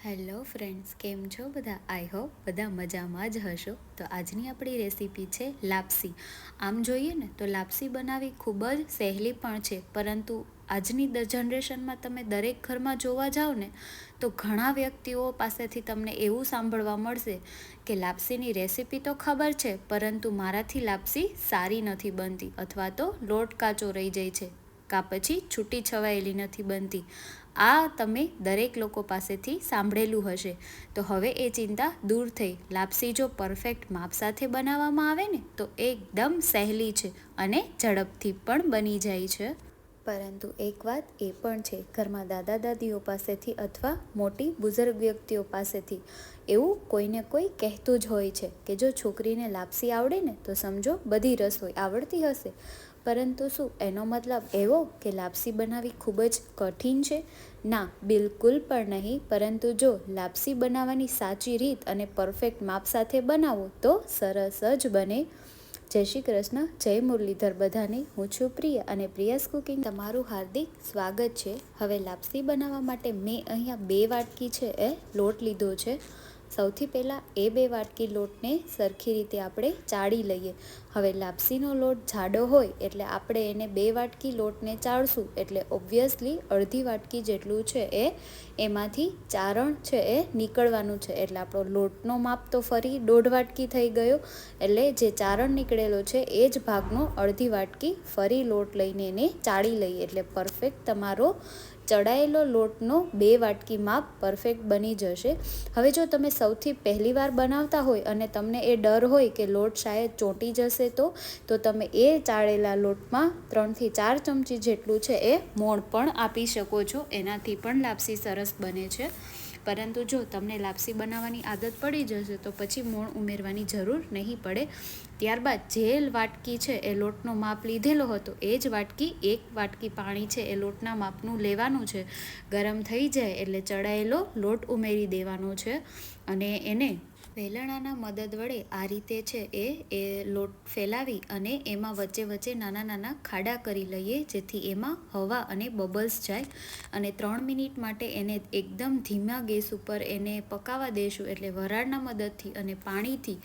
Hello friends, કેમ છો બધા? આઈ હોપ બધા મજામાં જ હશો. તો આજની આપણી રેસીપી છે લાપસી. આમ જોઈએ ને તો લાપસી બનાવવી ખૂબ જ સહેલી પણ છે. પરંતુ આજની જનરેશનમાં તમે દરેક ઘરમાં જોવા જાઓ ને તો ઘણા વ્યક્તિઓ પાસેથી તમને એવું સાંભળવા મળશે કે લાપસીની રેસીપી તો ખબર છે, પરંતુ મારાથી લાપસી સારી નથી બનતી અથવા તો લોટ કાચો રહી જાય છે, કાં પછી છૂટી છવાયેલી નથી બનતી. આ તમે દરેક લોકો પાસેથી સાંભળેલું હશે. તો હવે એ ચિંતા દૂર થઈ. લાપસી જો પરફેક્ટ માપ સાથે બનાવવામાં આવે ને, તો એકદમ સહેલી છે અને ઝડપથી પણ બની જાય છે. પરંતુ એક વાત એ પણ છે, ઘરમાં દાદા દાદીઓ પાસેથી અથવા મોટી બુઝુર્ગ વ્યક્તિઓ પાસેથી એવું કોઈને કોઈ કહેતું જ હોય છે કે જો છોકરીને લાપસી આવડે ને તો સમજો બધી રસોઈ આવડતી હશે. પરંતુ શું એનો મતલબ એવો કે લાપસી બનાવવી ખૂબ જ કઠિન છે? ના, બિલકુલ પણ નહીં. પરંતુ જો લાપસી બનાવવાની સાચી રીત અને પરફેક્ટ માપ સાથે બનાવો તો સરસ જ બને. જય શ્રી કૃષ્ણ, જય મુરલીધર બધાને. હું છું પ્રિય અને પ્રિયાસ કુકિંગ. તમારું હાર્દિક સ્વાગત છે. હવે લાપસી બનાવવા માટે મેં અહીંયા બે વાટકી છે, એ લોટ લીધો છે. સૌથી પહેલાં એ બે વાટકી લોટને સરખી રીતે આપણે ચાળી લઈએ. હવે લાપસીનો લોટ જાડો હોય એટલે આપણે એને બે વાટકી લોટને ચાળશું એટલે ઓબ્વિયસલી અડધી વાટકી જેટલું છે એ એમાંથી ચારણ છે એ નીકળવાનું છે. એટલે આપણો લોટનો માપ તો ફરી દોઢ વાટકી થઈ ગયો એટલે જે ચારણ નીકળેલો છે એ જ ભાગનો અડધી વાટકી ફરી લોટ લઈને એને ચાળી લઈએ. એટલે પરફેક્ટ તમારો ચડાયેલો લોટનો બે વાટકી માપ પરફેક્ટ બની જશે. હવે જો તમે સૌથી પહેલી વાર બનાવતા હોય અને તમને એ ડર હોય કે લોટ શાયદ ચોંટી જશે તો તો તમે એ ચાળેલા લોટમાં ત્રણથી ચાર ચમચી જેટલું છે એ મોણ પણ આપી શકો છો. એનાથી પણ લાપસી સરસ બને છે. પરંતુ જો તમને લાપસી બનાવવાની આદત પડી જશે, તો પછી મોણ ઉમેરવાની જરૂર નહીં પડે. ત્યારબાદ જે વાટકી છે એ લોટનો માપ લીધેલો હતો, એ જ વાટકી, એક વાટકી પાણી છે એ લોટના માપનું લેવાનું છે. ગરમ થઈ જાય એટલે ચડાયેલો લોટ ઉમેરી દેવાનો છે અને એને વેલણાના મદદ વડે આ રીતે છે એ એ લોટ ફેલાવી અને એમાં વચ્ચે વચ્ચે નાના નાના ખાડા કરી લઈએ, જેથી એમાં હવા અને બબલ્સ જાય. અને ત્રણ મિનિટ માટે એને એકદમ ધીમા ગેસ ઉપર એને પકાવવા દેશું એટલે વરાળના મદદથી અને પાણીથી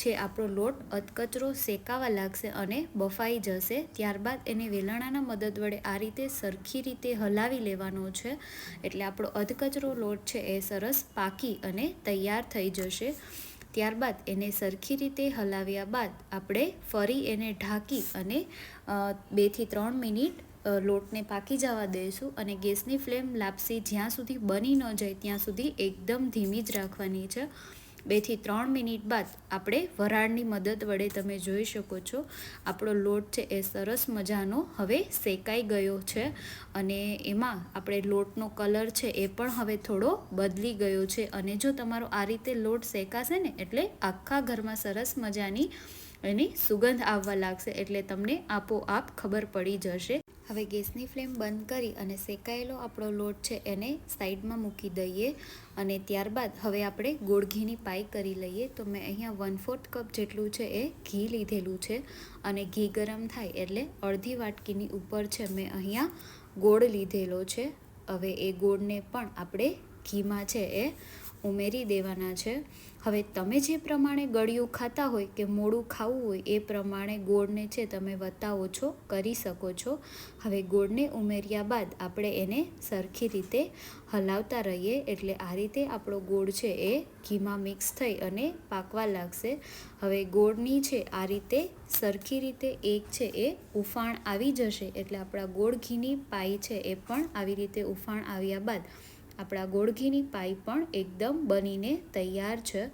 છે આપણો લોટ અધકચરો શેકાવા લાગશે અને બફાઈ જશે. ત્યારબાદ એને વેલણાના મદદ વડે આ રીતે સરખી રીતે હલાવી લેવાનો છે. એટલે આપણો અધકચરો લોટ છે એ સરસ પાકી અને તૈયાર થઈ જશે. ત્યારબાદ એને સરખી રીતે હલાવ્યા બાદ આપણે ફરી એને ઢાંકી અને બેથી ત્રણ મિનિટ લોટને પાકી જવા દઈશું અને ગેસની ફ્લેમ લાપસી જ્યાં સુધી બની ન જાય ત્યાં સુધી એકદમ ધીમી જ રાખવાની છે. બેથી ત્રણ મિનિટ બાદ આપણે વરાળની મદદ વડે તમે જોઈ શકો છો. આપણો લોટ છે એ સરસ મજાનો હવે શેકાઈ ગયો છે અને એમાં આપણે લોટનો કલર છે એ પણ હવે થોડો બદલી ગયો છે. અને જો તમારો આ રીતે લોટ શેકાશે ને એટલે આખા ઘરમાં સરસ મજાની એની સુગંધ આવવા લાગશે એટલે તમને આપોઆપ ખબર પડી જશે. હવે ગેસની ફ્લેમ બંધ કરી અને શેકાયેલો આપણો લોટ છે એને સાઈડમાં મૂકી દઈએ અને ત્યારબાદ હવે આપણે ગોળ ઘીની પાઈ કરી લઈએ. તો મેં અહીંયા વન ફોર્થ કપ જેટલું છે એ ઘી લીધેલું છે અને ઘી ગરમ થાય એટલે અડધી વાટકીની ઉપર છે મેં અહીંયા ગોળ લીધેલો છે. હવે એ ગોળને પણ આપણે ઘીમાં છે એ ઉમેરી દેવાના છે. હવે તમે જે પ્રમાણે ગળ્યું ખાતા હોય કે મોડું ખાવું હોય, એ પ્રમાણે ગોળને છે તમે વત્તા ઓછો કરી શકો છો. હવે ગોળને ઉમેર્યા બાદ આપણે એને સરખી રીતે હલાવતા રહીએ. એટલે આ રીતે આપણો ગોળ છે એ ઘીમાં મિક્સ થઈ અને પાકવા લાગશે. હવે ગોળની છે આ રીતે સરખી રીતે એક છે એ ઉફાણ આવી જશે. એટલે આપણા ગોળ ઘીની પાઈ છે એ પણ આવી રીતે ઉફાણ આવ્યા બાદ આપણા ગોળઘીની પાઈ પણ એકદમ બનીને તૈયાર છે.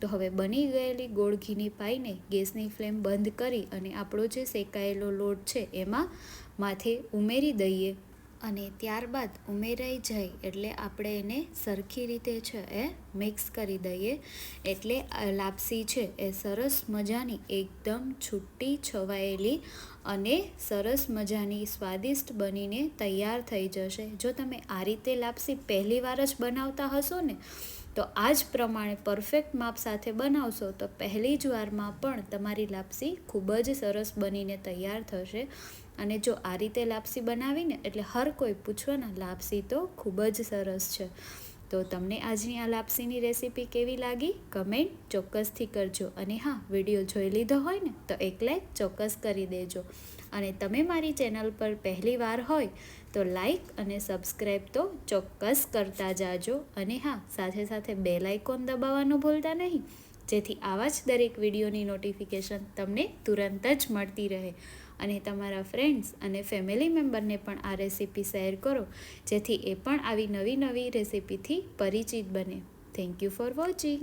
તો હવે બની ગયેલી ગોળઘીની પાઈને ગેસની ફ્લેમ બંધ કરી અને આપણો જે શેકાયેલો લોટ છે એમાં માથે ઉમેરી દઈએ. અને ત્યારબાદ ઉમેરાઈ જાય એટલે આપણે એને સરખી રીતે છે એ મિક્સ કરી દઈએ. એટલે લાપસી છે એ સરસ મજાની એકદમ છૂટી છવાયેલી અને સરસ મજાની સ્વાદિષ્ટ બનીને તૈયાર થઈ જશે. જો તમે આ રીતે લાપસી પહેલી વાર જ બનાવતા હશો ને તો આ જ પ્રમાણે પરફેક્ટ માપ સાથે બનાવશો તો પહેલી જ વારમાં પણ તમારી લાપસી ખૂબ જ સરસ બનીને તૈયાર થશે. અને જો આ રીતે લાપસી બનાવીને એટલે હર કોઈ પૂછવાના લાપસી તો ખૂબ જ સરસ છે. તો તમને આજની આ લાપસીની રેસીપી કેવી લાગી? કમેન્ટ ચોક્કસથી કરજો. અને હા, વીડિયો જોઈ લીધો હોય ને તો એક લાઈક ચોક્કસ કરી દેજો. અને તમે મારી ચેનલ પર પહેલી વાર હોય તો લાઈક અને સબસ્ક્રાઈબ તો ચોક્કસ કરતા જાજો. અને હા, સાથે સાથે બેલ આઇકોન દબાવવાનું ભૂલતા નહીં. જેથી આવા જ દરેક વિડીયોની નોટિફિકેશન તમને તુરંત જ મળતી રહે. અને તમારા ફ્રેન્ડ્સ અને ફેમિલી મેમ્બરને પણ આ રેસીપી શેર કરો, જેથી એ પણ આવી નવી નવી રેસીપીથી પરિચિત બને. Thank you for watching